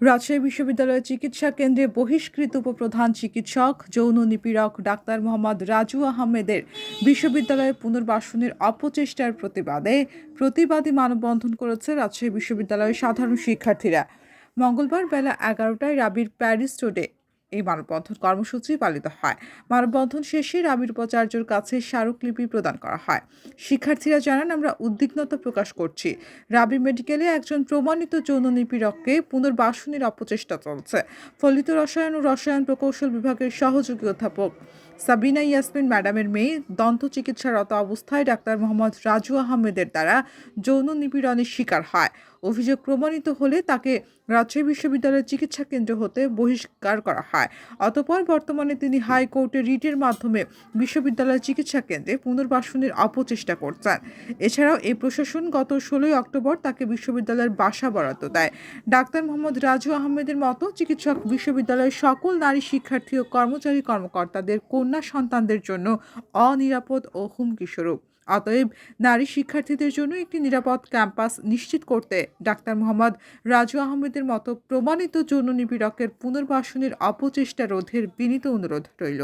রাজশাহী বিশ্ববিদ্যালয়ের চিকিৎসা কেন্দ্রে বহিষ্কৃত উপপ্রধান চিকিৎসক, যৌন নিপীড়ক ডাক্তার মোহাম্মদ রাজু আহমেদের বিশ্ববিদ্যালয়ে পুনর্বাসনের অপচেষ্টার প্রতিবাদে প্রতিবাদী মানববন্ধন করেছে রাজশাহী বিশ্ববিদ্যালয়ের সাধারণ শিক্ষার্থীরা। মঙ্গলবার বেলা এগারোটায় রাবির প্যারিস রোডে এই মানববন্ধন কর্মসূচি পালিত হয়। মানববন্ধন শেষে রাবির উপাচার্যর কাছে স্মারকলিপি প্রদান করা হয়। শিক্ষার্থীরা জানান, আমরা উদ্বিগ্নতা প্রকাশ করছি। রাবি মেডিকেলে একজন প্রমাণিত যৌন নিপীড়ককে পুনর্বাসনের অপচেষ্টা চলছে। ফলিত রসায়ন ও রসায়ন প্রকৌশল বিভাগের সহযোগী অধ্যাপক সাবিনা ইয়াসমিন ম্যাডামের মেয়ে দন্ত চিকিৎসারত অবস্থায় ডাক্তার মোহাম্মদ রাজু আহমেদের দ্বারা যৌন নিপীড়নের শিকার হয়। অভিযোগ প্রমাণিত হলে তাকে রাজশাহী বিশ্ববিদ্যালয়ের চিকিৎসা কেন্দ্র হতে বহিষ্কার করা হয়। অতপর বর্তমানে তিনি হাইকোর্টে রিটের মাধ্যমে বিশ্ববিদ্যালয়ের চিকিৎসা কেন্দ্রে পুনর্বাসনের অপচেষ্টা করছেন। এছাড়াও এই প্রশাসন গত ষোলোই অক্টোবর তাকে বিশ্ববিদ্যালয়ের বাসা বরাদ্দ দেয়। ডাক্তার মোহাম্মদ রাজু আহমেদের মতো চিকিৎসক বিশ্ববিদ্যালয়ের সকল নারী শিক্ষার্থী ও কর্মচারী কর্মকর্তাদের কন্যা সন্তানদের জন্য অনিরাপদ ও হুমকিস্বরূপ অতএব নারী শিক্ষার্থীদের জন্য একটি নিরাপদ ক্যাম্পাস নিশ্চিত করতে ডাক্তার মোহাম্মদ রাজু আহমেদের মতো প্রমাণিত যৌন নিপীড়কের পুনর্বাসনের অপচেষ্টা রোধের বিনীত অনুরোধ রইল।